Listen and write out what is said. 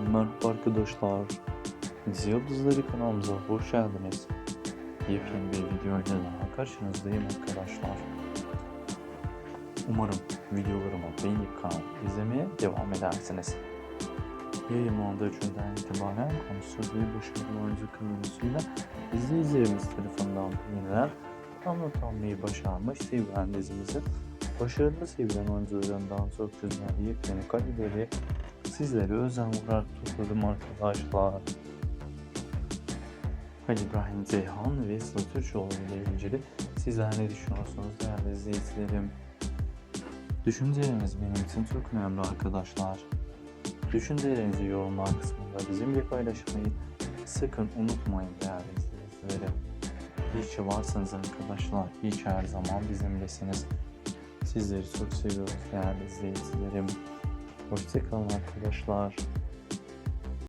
Merhaba arkadaşlar. Dizi Yıldızları kanalımıza hoş geldiniz. Yepyeni bir video ile daha karşınızdayım arkadaşlar. Umarım videolarımı beğenip kanal izlemeye devam edersiniz. Yayınlandığı günden itibaren konusu bir başarılı oyuncu kadrosuyla izleyicilerimiz tarafından beğenilen anlatanmayı başarmış sevilen dizimizin başarılı sevilen oyuncularından çok güzel yepyeni kaliteli sizlere özel olarak topladım arkadaşlar. Halil İbrahim Ceyhan ve Sıla Türkoğlu ile ilgili sizler ne düşünüyorsunuz değerli izleyicilerim? Düşünceleriniz benim için çok önemli arkadaşlar. Düşüncelerinizi yorumlar kısmında bizimle paylaşmayı sakın unutmayın değerli izleyicilerim. İyi ki varsınız arkadaşlar. İyi ki her zaman bizimlesiniz. Sizleri çok seviyoruz değerli izleyicilerim. Hoşçakalın arkadaşlar.